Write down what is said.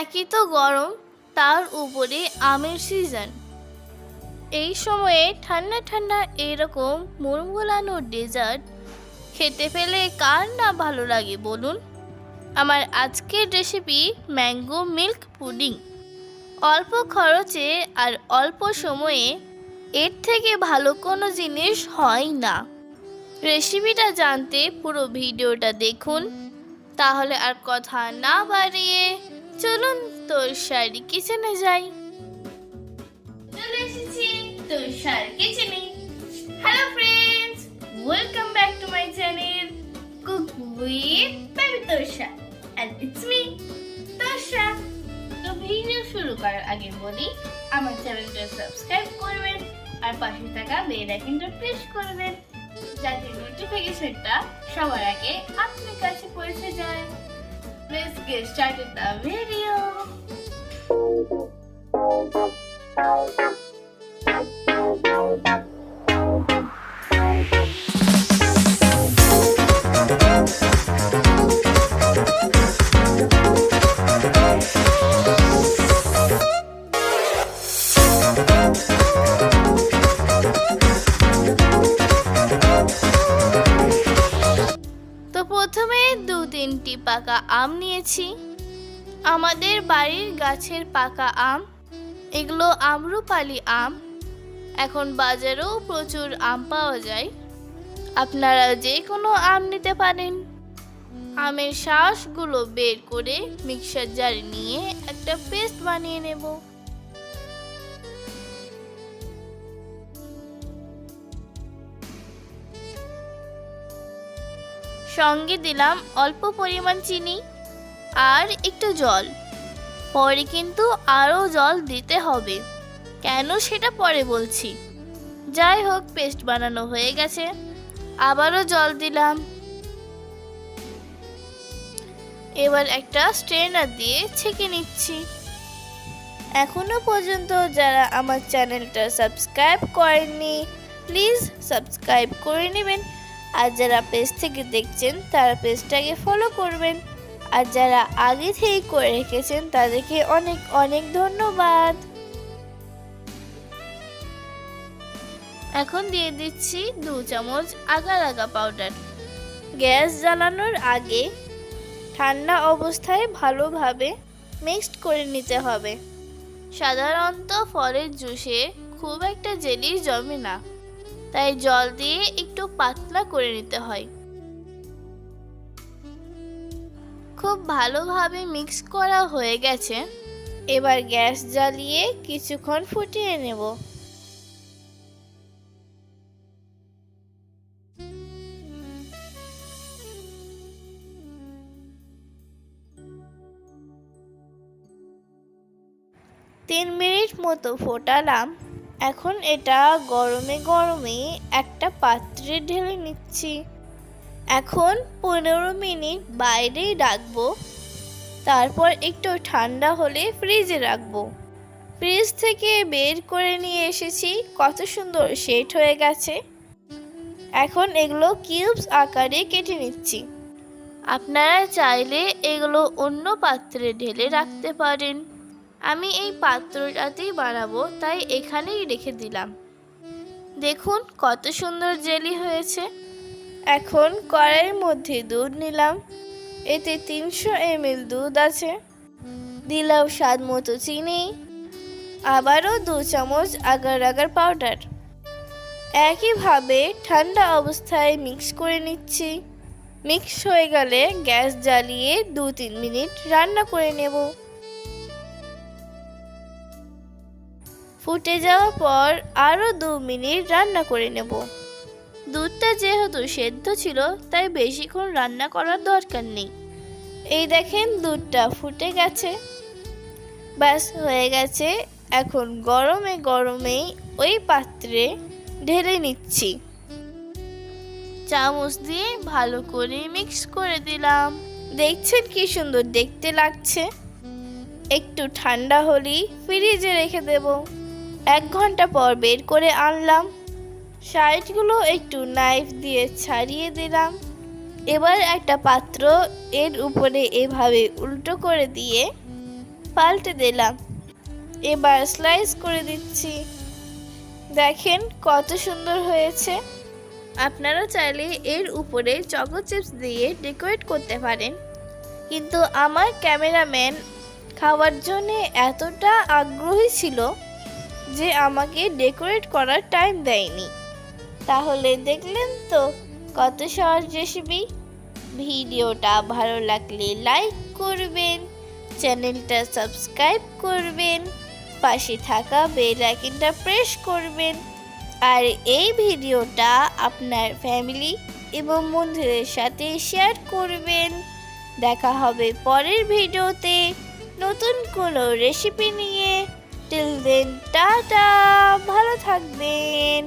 একই তো গরম, তার উপরে আমের সিজন এই সময়ে ঠান্ডা ঠান্ডা এরকম মুরমুলানো ডেজার্ট খেতে পেলে কার না ভালো লাগে বলুন? আমার আজকের রেসিপি ম্যাঙ্গো মিল্ক পুডিং অল্প খরচে আর অল্প সময়ে এর থেকে ভালো কোনো জিনিস হয় না। রেসিপিটা জানতে পুরো ভিডিওটা দেখুন। তাহলে আর কথা না বাড়িয়ে চলুন তোর শাড়ি কিচেনে যাই। চলে এসেছি তোর শাড়ি কিচেনে। Hello friends welcome back to my channel cook with baby Tosha and it's me Tosha তো ভিডিও শুরু করার আগে বলি, আমার চ্যানেলটা সাবস্ক্রাইব করবেন আর পাশে থাকা বেল আইকনটা প্রেস করবেন, যাতে নোটিফিকেশনটা সবার আগে আপনার কাছে পৌঁছে যায়। Let's get started the video. প্রথমে দু তিনটি পাকা আম নিয়েছি। আমাদের বাড়ির গাছের পাকা আম, এগুলো আম্রপালি আম। এখন বাজারেও প্রচুর আম পাওয়া যায়। আপনারা যে কোনো আম নিতে পারেন। আমের শ্বাসগুলো বের করে মিক্সার জারে নিয়ে একটা পেস্ট বানিয়ে নেব। সঙ্গে দিলাম অল্প পরিমাণ চিনি আর একটু জল। পরে কিন্তু আরও জল দিতে হবে। কেন সেটা পরে বলছি। যাই হোক, পেস্ট বানানো হয়ে গেছে। আবারও জল দিলাম। এবার একটা স্ট্রেনার দিয়ে ছেঁকে নিচ্ছি। এখনও পর্যন্ত যারা আমার চ্যানেলটা সাবস্ক্রাইব করেননি, প্লিজ সাবস্ক্রাইব করে নেবেন। আর যারা পেজ থেকে দেখছেন, তারা পেজটাকে ফলো করবেন। আর যারা আগে থেকেই করে রেখেছেন, তাদেরকে অনেক অনেক ধন্যবাদ। এখন দিয়ে দিচ্ছি দু চামচ আগার আগা পাউডার গ্যাস জ্বালানোর আগে ঠান্ডা অবস্থায় ভালোভাবে মিক্সড করে নিতে হবে। সাধারণত ফলের জুসে খুব একটা জেলি জমে না। তাই জল দিয়ে একটু পাতলা করে নিতে হয়। খুব ভালোভাবে মিক্স করা হয়ে গেছে। এবার গ্যাস জ্বালিয়ে কিছুক্ষণ ফুটিয়ে নেব। তিন মিনিট মতো ফোটালাম। এখন এটা গরমে গরমে একটা পাত্রে ঢেলে নিচ্ছি। এখন পনেরো মিনিট বাইরেই রাখব। তারপর একটু ঠান্ডা হলে ফ্রিজে রাখব। ফ্রিজ থেকে বের করে নিয়ে এসেছি, কত সুন্দর সেট হয়ে গেছে। এখন এগুলো কিউবস আকারে কেটে নিচ্ছি। আপনারা চাইলে এগুলো অন্য পাত্রে ঢেলে রাখতে পারেন। আমি এই পাত্রটাতেই বানাবো, তাই এখানেই রেখে দিলাম। দেখুন কত সুন্দর জেলি হয়েছে। এখন কড়াইয়ের মধ্যে দুধ নিলাম। এতে তিনশো এমএল দুধ আছে। দিলাম স্বাদ মতো চিনি। আবারও দু চামচ আগার আগার পাউডার। একইভাবে ঠান্ডা অবস্থায় মিক্স করে নিচ্ছি। মিক্স হয়ে গেলে গ্যাস জ্বালিয়ে দু তিন মিনিট রান্না করে নেব। ফুটে যাওয়ার পর আরও দু মিনিট রান্না করে নেব। দুধটা যেহেতু সেদ্ধ ছিল, তাই বেশিক্ষণ রান্না করার দরকার নেই। এই দেখেন দুধটা ফুটে গেছে। ব্যাস, হয়ে গেছে। এখন গরমে গরমেই ওই পাত্রে ঢেলে নিচ্ছি। চামচ দিয়ে ভালো করে মিক্স করে দিলাম। দেখছেন কি সুন্দর দেখতে লাগছে? একটু ঠান্ডা হলেই ফ্রিজে রেখে দেব। এক ঘণ্টা পর বের করে আনলাম। সাইডগুলো একটু নাইফ দিয়ে ছাড়িয়ে দিলাম। এবার একটা পাত্র এর উপরে এভাবে উল্টো করে দিয়ে পাল্টে দিলাম। এবার স্লাইস করে দিচ্ছি। দেখেন কত সুন্দর হয়েছে। আপনারা চাইলে এর উপরে চকো চিপস দিয়ে ডেকোরেট করতে পারেন। কিন্তু আমার ক্যামেরাম্যান খাওয়ার জন্যে এতটা আগ্রহী ছিল। যে আমাকে ডেকোরেট করার টাইম দেয়নি। তাহলে দেখলেন তো কত সহজ রেসিপি ভিডিওটা ভালো লাগলে লাইক করবেন, চ্যানেলটা সাবস্ক্রাইব করবেন, পাশে থাকা বেল আইকনটা প্রেস করবেন। আর এই ভিডিওটা আপনার ফ্যামিলি এবং বন্ধুদের সাথে শেয়ার করবেন। দেখা হবে পরের ভিডিওতে নতুন কোনো রেসিপি নিয়ে। টিল দেন টাটা ভালো থাকবেন।